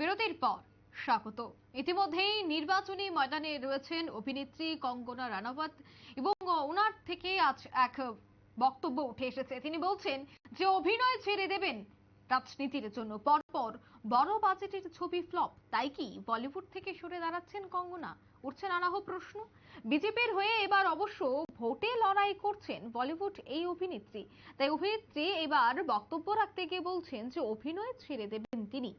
বিরতির পর স্বাগত। ইতিমধ্যেই নির্বাচনী ময়দানে রয়েছেন অভিনেত্রী কঙ্গনা রানাওয়াত এবং ওনার থেকে আজ এক বক্তব্য উঠে এসেছে। তিনি বলছেন যে অভিনয় ছেড়ে দেবেন রাজনীতির জন্য। পরপর বড় বাজেটের ছবি ফ্লপ, তাই কি বলিউড থেকে সরে দাঁড়াচ্ছেন কঙ্গনা? উঠছে নানাহ প্রশ্ন। বিজেপির হয়ে এবার অবশ্য ভোটে লড়াই করছেন বলিউড এই অভিনেত্রী। তাই অভিনেত্রী এবার বক্তব্য রাখতে গিয়ে বলছেন যে অভিনয় ছেড়ে দেবেন তিনি।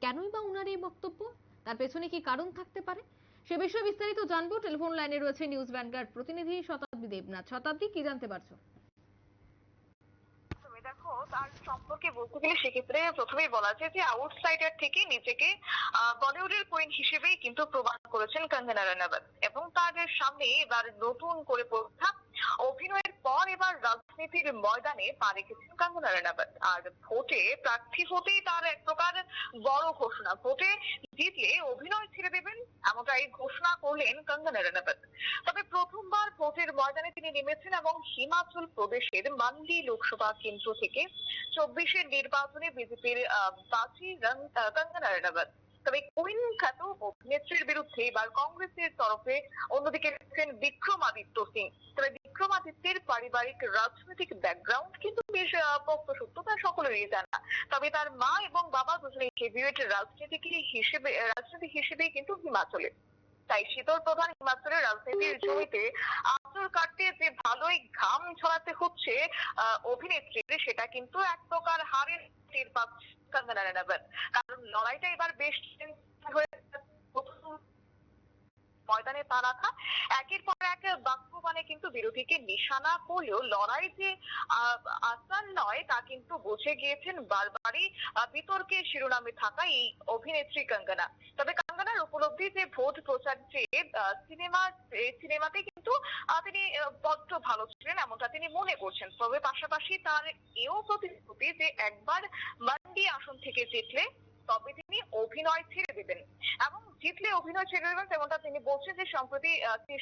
কেনই বা উনার এই বক্তব্য? তার পেছনে কি কারণ থাকতে পারে? সে বিষয়ে বিস্তারিত জানব। টেলিফোন লাইনে রয়েছে নিউজ ভ্যানগার্ড প্রতিনিধি শতাব্দী দেবনাথ। শতাব্দী, কি জানতে পারছ? সেক্ষেত্রে কঙ্গনা রানাবত। এবং তার সামনে এবার নতুন করে পরীক্ষা অভিনয়ের পর এবার রাজনীতির ময়দানে পা রেখেছেন কঙ্গনা রানাবত। আর ভোটে প্রার্থী হতেই তার এক প্রকার বড় ঘোষণা। ভোটে জিতলে অভিনয় ছেড়ে দেবেন এমনটাই ঘোষণা করলেন কঙ্গনা রানাবত। তবে প্রথমবার ভোটের ময়দানে তিনি নেমেছেন এবং হিমাচল প্রদেশের মান্ডি লোকসভা কেন্দ্র থেকে চব্বিশের নির্বাচনে বিজেপির বাজি কঙ্গনা রানাবত। তবে কুইন খ্যাত অভিনেত্রীর বিরুদ্ধে এবার কংগ্রেসের তরফে অন্যদিকে বিক্রমাদিত্য সিং। তবে বিক্রমাদিত্যের পারিবারিক রাজনৈতিক ব্যাকগ্রাউন্ড কিন্তু বেশ আহ, পোক্তসুক্ত তা সকলেরই জানা। তবে তার মা এবং বাবা দুজনেই হেভিওয়েট রাজনীতিক হিসেবে রাজনীতি হিসেবেই কিন্তু হিমাচলে তাই শীতল প্রধান হিমাচলের রাজনীতির জমিতে আঁচড় কাটতে যে ভালোই ঘাম ছড়াতে হচ্ছে অভিনেত্রীর সেটা কিন্তু এক প্রকার হারের টের পাচ্ছে কঙ্গনা রানাবত কারণ লড়াইটা এবার বেশ হয়ে ময়দানে পা রাখা একের পর এক বাক্যবাণে কিন্তু বিরোধীকে নিশানা করলেও লড়াই যে আসান নয় তা কিন্তু বুঝে গিয়েছেন বারবারই বিতর্কের শিরোনামে থাকা এই অভিনেত্রী কঙ্গনা। তবে কঙ্গনার উপলব্ধি যে ভোট প্রচার যে আহ, সিনেমা সিনেমাতে কিন্তু তিনি বড্ড ভালো ছিলেন এমনটা তিনি মনে করছেন। তবে পাশাপাশি তার এও প্রতিশ্রুতি যে একবার মান্ডি আসন থেকে জিতলে তবে তিনি অভিনয় ছেড়ে দেবেন। জিতলে অভিনয় ছেড়ে দেবেন তেমনটা তিনি বলছেন যে সম্প্রতি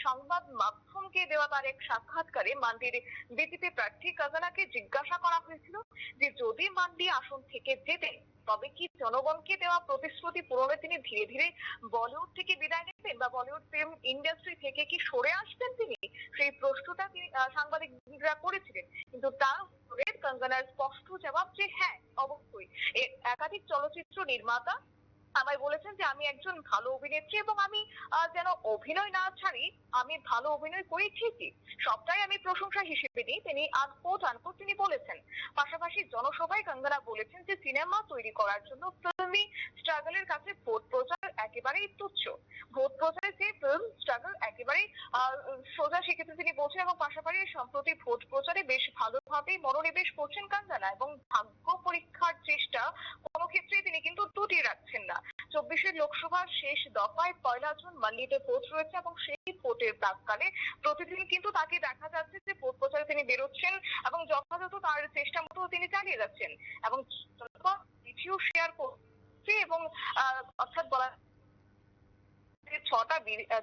সংবাদ মাধ্যমকে দেওয়া তার এক সাক্ষাৎকারে মান্ডির বিজেপি প্রার্থী কাজানাকে জিজ্ঞাসা করা হয়েছিল যে যদি মান্ডি আসন থেকে জেতেন তবে কি জনগণকে দেওয়া প্রতিশ্রুতি পূরণে তিনি ধীরে ধীরে বলিউড থেকে বিদায় নেবেন বা বলিউড ফিল্ম ইন্ডাস্ট্রি থেকে কি সরে আসবেন তিনি? সেই প্রশ্নটা তিনি সাংবাদিকরা করেছিলেন। কিন্তু তার উত্তরে কঙ্গনার স্পষ্ট জবাব যে হ্যাঁ অবশ্যই। একাধিক চলচ্চিত্র নির্মাতা যে আমি একজন ভালো অভিনেত্রী এবং আমি যেন অভিনয় না ছাড়ি, আমি ভালো অভিনয় করি ঠিকই। সবটাই আমি প্রশংসা হিসেবে নিই। তিনি আনকোট আনকোট তিনি বলেছেন। পাশাপাশি জনসভায় কঙ্গনা বলেছেন যে, সিনেমা তৈরি করার জন্য ফিল্মি স্ট্রাগলের কাছে ভোট প্রচার একেবারেই তুচ্ছ। ভোট প্রচারে যে ফিল্ম স্ট্রাগল একেবারেই সোজা সেক্ষেত্রে তিনি বলছেন এবং পাশাপাশি সম্প্রতি ভোট প্রচারে বেশ ভালোভাবেই মনোনিবেশ করছেন কাঞ্জানা এবং ভাগ্য পরীক্ষার চেষ্টা কোনো ক্ষেত্রেই তিনি কিন্তু ত্রুটি রাখছেন না। চব্বিশের লোকসভার শেষ দফায় পয়লা জুন মান্ডিতে ভোট রয়েছে এবং সেই ভোটের প্রাককালে প্রতিদিন কিন্তু তাকে দেখা যাচ্ছে যে ভোট প্রচারে তিনি বেরোচ্ছেন এবং যথাযথ তার চেষ্টা মতো তিনি চালিয়ে যাচ্ছেন। এবং ভিডিও শেয়ার করছে এবং অর্থাৎ বলা ছটা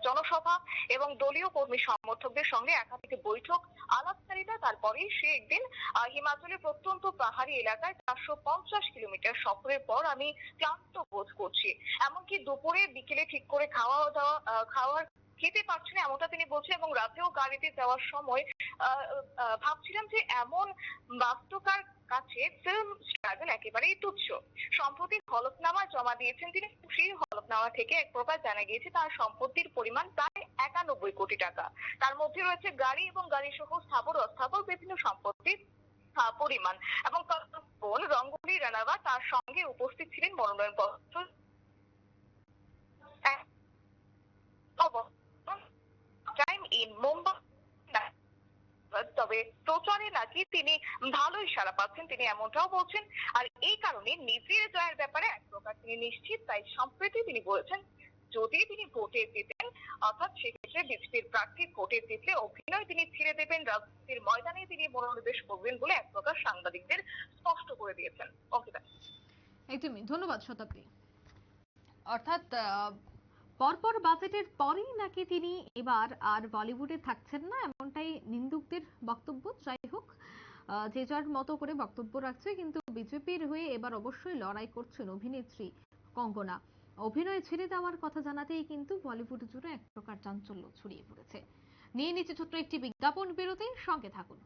জনসভা এবং দলীয় কর্মী সমর্থকদের সঙ্গে একাধিক বৈঠক, আলাপচারিতা, তারপরেই সে একদিন হিমাচলের প্রত্যন্ত পাহাড়ি এলাকায় চারশো পঞ্চাশ কিলোমিটার সফরের পর আমি ক্লান্ত বোধ করছি। এমনকি দুপুরে বিকেলে ঠিক করে খাওয়া দাওয়া খাওয়ার খেতে পারছি না এমনটা তিনি বলছেন এবং রাতেও গাড়িতে যাওয়ার সময় ভাবছিলাম যে এমন বাস্তকার কাছে ফিল্ম স্ট্রাগল একেবারেই তুচ্ছ। সম্প্রতি হলফনামা জমা দিয়েছেন তিনি। সেই হলফনামা থেকে এক প্রকার জানা গিয়েছে তার সম্পত্তির পরিমাণ প্রায় একানব্বই কোটি টাকা। তার মধ্যে রয়েছে গাড়ি এবং গাড়ি সহ স্থাবর অস্থাবর বিভিন্ন সম্পত্তির পরিমাণ এবং বোন রঙ্গলি রানাবা তার সঙ্গে উপস্থিত ছিলেন মনোনয়ন পত্র। টাইম ইন মুম্বাই তবে প্রচারে নাকি তিনি ভালোই সাড়া পাচ্ছেন, তিনি এমনটাও বলছেন। আর এই কারণে নিজের জয়ের ব্যাপারে এক প্রকার তিনি নিশ্চিত, তাই সম্প্রতি তিনি বলেছেন, যদি তিনি ভোটে জিতেন, অর্থাৎ সেক্ষেত্রে বিজেপির প্রার্থী ভোটে জিতলে অভিনয় তিনি ছেড়ে দেবেন, রাজনীতির ময়দানে তিনি মনোনিবেশ করবেন বলে এক প্রকার সাংবাদিকদের স্পষ্ট করে দিয়েছেন। অঙ্কিতা একদমই ধন্যবাদ শতাব্দী। অর্থাৎ পরপর বাজেটের পরেই নাকি তিনি এবার আর বলিউডে থাকছেন না, এমনটাই নিন্দুকদের বক্তব্য। যাই হোক যে যার মতো করে বক্তব্য রাখছে, কিন্তু বিজেপির হয়ে এবার অবশ্যই লড়াই করছেন অভিনেত্রী কঙ্গনা। অভিনয় ছেড়ে দেওয়ার কথা জানাতেই কিন্তু বলিউড জুড়ে এক প্রকার চাঞ্চল্য ছড়িয়ে পড়েছে। নিয়ে নিচ্ছে ছোট্ট একটি বিজ্ঞাপন বিরতি সঙ্গে থাকুন।